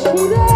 বেশি রে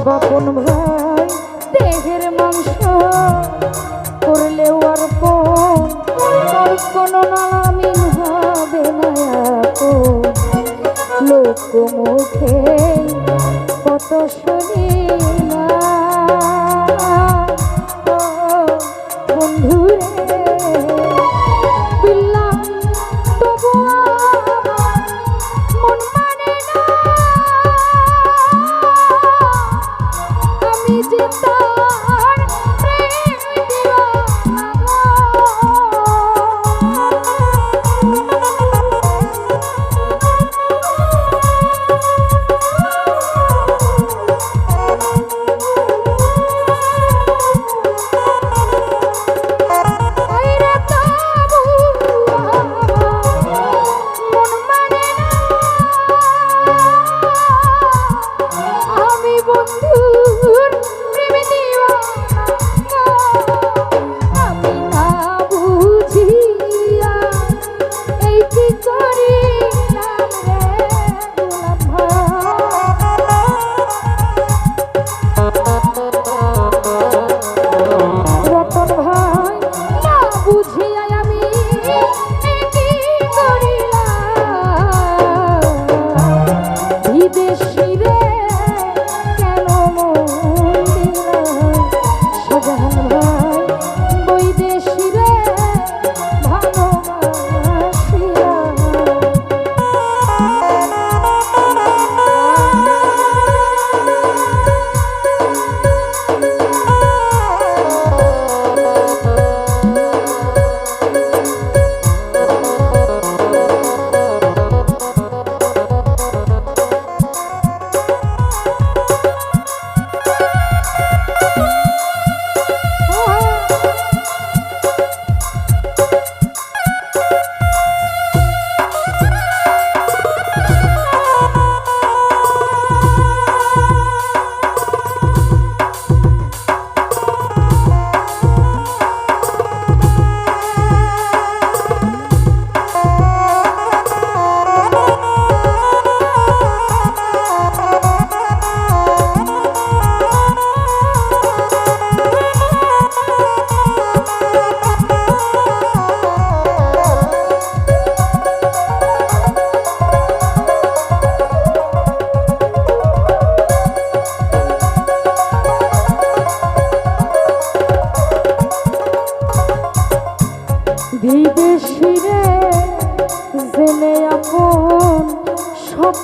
গোপন ভাই দেহের মাংস করলেও আর পর কোনো নামিন হবে মায়াকো লোক মুখে কত শরীর deixa.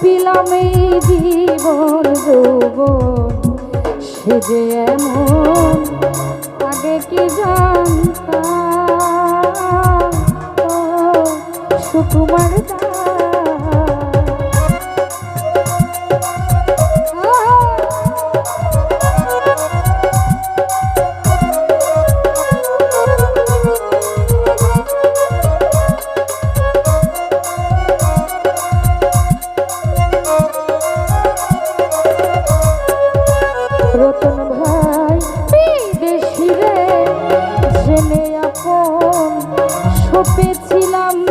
পিলাম এই জীবন যৌবন। সে যে এমন আগে কি জানতাম? সুকুমার দা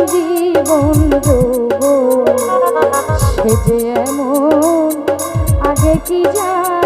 জীবন গো সে যে এমন আগে কি যায়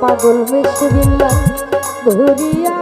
পাগল বেশিল্লা ধরিয়া